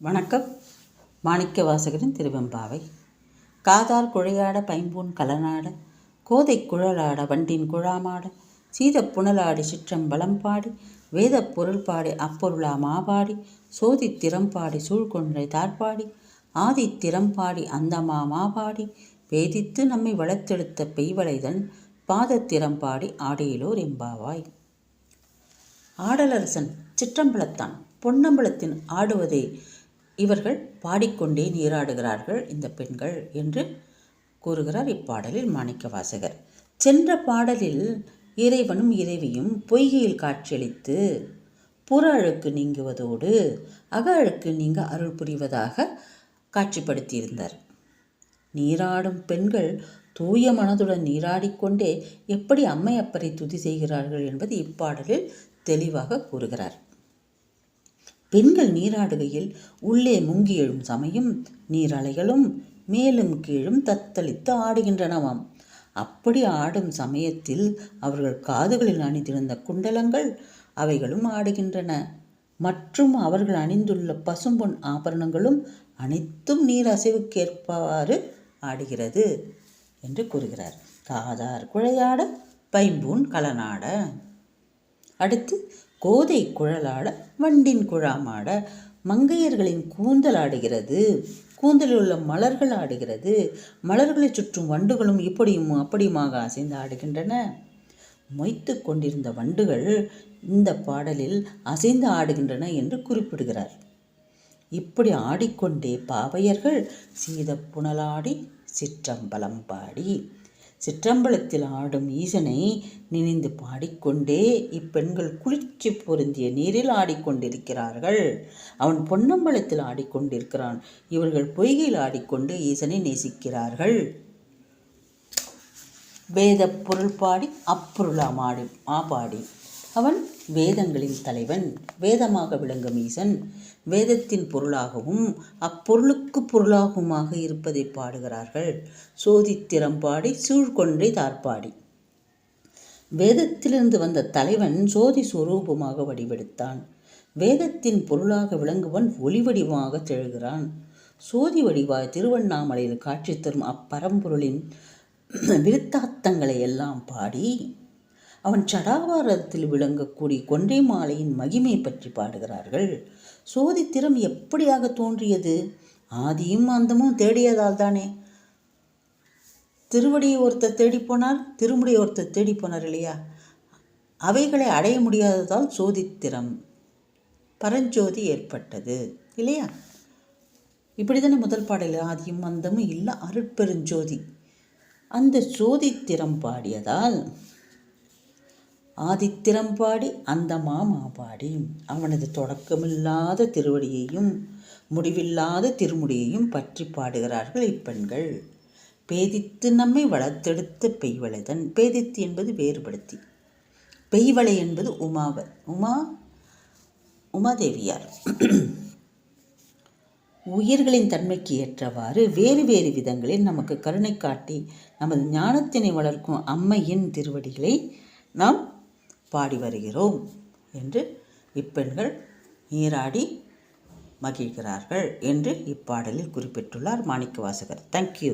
வணக்கம். மாணிக்க வாசகரின் திருவெம்பாவை. காதார் குழையாட பைம்பூன் கலனாட கோதை குழலாட வண்டின் குழாமாட சீத புனலாடி சிற்றம்பலம் பாடி வேதப் பொருள் பாடி அப்பொருளா மாபாடி சோதித் திறம்பாடி சூழ்கொன்றை தார்பாடி ஆதி திறம்பாடி அந்தமா மாபாடி வேதித்து நம்மை வளர்த்தெடுத்த பெய்வளைதன் பாதத்திறம்பாடி ஆடியிலோர் எம்பாவாய். ஆடலரசன் சிற்றம்பலத்தான் பொன்னம்பலத்தின் ஆடுவதை இவர்கள் பாடிக்கொண்டே நீராடுகிறார்கள் இந்த பெண்கள் என்று கூறுகிறார் இப்பாடலில் மாணிக்கவாசகர். சென்ற பாடலில் இறைவனும் இறைவியும் பொய்கையில் காட்சியளித்து புற அழுக்கு நீங்குவதோடு அக அழுக்கு நீங்க அருள் புரிவதாக காட்சிப்படுத்தியிருந்தார். நீராடும் பெண்கள் தூய மனதுடன் நீராடிக்கொண்டே எப்படி அம்மையப்பரை துதி செய்கிறார்கள் என்பது இப்பாடலில் தெளிவாக கூறுகிறார். பெண்கள் நீராடுகையில் உள்ளே முங்கி எழும் சமயம் நீரலைகளும் மேலும் கீழும் தத்தளித்து ஆடுகின்றனவாம். அப்படி ஆடும் சமயத்தில் அவர்கள் காதுகளில் அணிந்திருந்த குண்டலங்கள் அவைகளும் ஆடுகின்றன. மற்றும் அவர்கள் அணிந்துள்ள பசும்பொன் ஆபரணங்களும் அனைத்தும் நீர் அசைவுக்கேற்பவாறு ஆடுகிறது என்று கூறுகிறார். காதார் குழையாட பைம்பூன் கலனாட. அடுத்து கோதை குழலாட வண்டின் குழாமாட மங்கையர்களின் கூந்தல் ஆடுகிறது. கூந்தலில் உள்ள மலர்கள் ஆடுகிறது. மலர்களை சுற்றும் வண்டுகளும் இப்படியும் அப்படியுமாக அசைந்து ஆடுகின்றன. மொய்த்து கொண்டிருந்த வண்டுகள் இந்த பாடலில் அசைந்து ஆடுகின்றன என்று குறிப்பிடுகிறார். இப்படி ஆடிக்கொண்டே பாவையர்கள் சீத புனலாடி சிற்றம்பலம் பாடி சிற்றம்பலத்தில் ஆடும் ஈசனை நினைந்து பாடிக்கொண்டே இப்பெண்கள் குளிர்ச்சி பொருந்திய நீரில் ஆடிக்கொண்டிருக்கிறார்கள். அவன் பொன்னம்பலத்தில் ஆடிக்கொண்டிருக்கிறான். இவர்கள் பொய்கையில் ஆடிக்கொண்டு ஈசனை நேசிக்கிறார்கள். வேத பொருள் பாடி அப்பொருளா மாடி மாபாடி அவன் வேதங்களின் தலைவன் வேதமாக விளங்கும் ஈசன் வேதத்தின் பொருளாகவும் அப்பொருளுக்கு பொருளாகுமாக இருப்பதை பாடுகிறார்கள். சோதித்திரம் பாடி சூழ்கொன்றை தார்பாடி வேதத்திலிருந்து வந்த தலைவன் சோதி சுரூபமாக வடிவெடுத்தான். வேதத்தின் பொருளாக விளங்குவன் ஒளி வடிவமாக திகழ்கிறான். சோதி வடிவாய் திருவண்ணாமலையில் காட்சி தரும் அப்பரம்பொருளின் விருத்தாத்தங்களை எல்லாம் பாடி அவன் சடாவாரத்தில் விளங்கக்கூடிய கொண்டை மாலையின் மகிமை பற்றி பாடுகிறார்கள். சோதித்திரம் எப்படியாக தோன்றியது? ஆதியும் அந்தமும் தேடியதால் தானே. திருவடியை ஒருத்தர் தேடிப்போனார் திருமுடியை ஒருத்தர் தேடி போனார் இல்லையா? அவைகளை அடைய முடியாததால் சோதித்திரம் பரஞ்சோதி ஏற்பட்டது இல்லையா? இப்படி தானே முதல் பாடல். ஆதியும் அந்தமும் இல்லை அருட்பெருஞ்சோதி. அந்த சோதித்திரம் பாடியதால் ஆதித்திரம்பாடி அந்த மாமாபாடி அவனது தொடக்கமில்லாத திருவடியையும் முடிவில்லாத திருமுடியையும் பற்றி பாடுகிறார்கள் இப்பெண்கள். பேதித்து நம்மை வளர்த்தெடுத்த பெய்வளைதன். பேதித்து என்பது வேறுபடுத்தி. பெய்வளை என்பது உமாவர் உமா உமாதேவியார். உயிர்களின் தன்மைக்கு ஏற்றவாறு வேறு வேறு விதங்களில் நமக்கு கருணை காட்டி நமது ஞானத்தினை வளர்க்கும் அம்மையின் திருவடிகளை நாம் பாடி வருகிறோம் என்று இப்பெண்கள் நீராடி மகிழ்கிறார்கள் என்று இப்பாடலில் குறிப்பிட்டுள்ளார் மாணிக்க வாசகர் தேங்க்யூ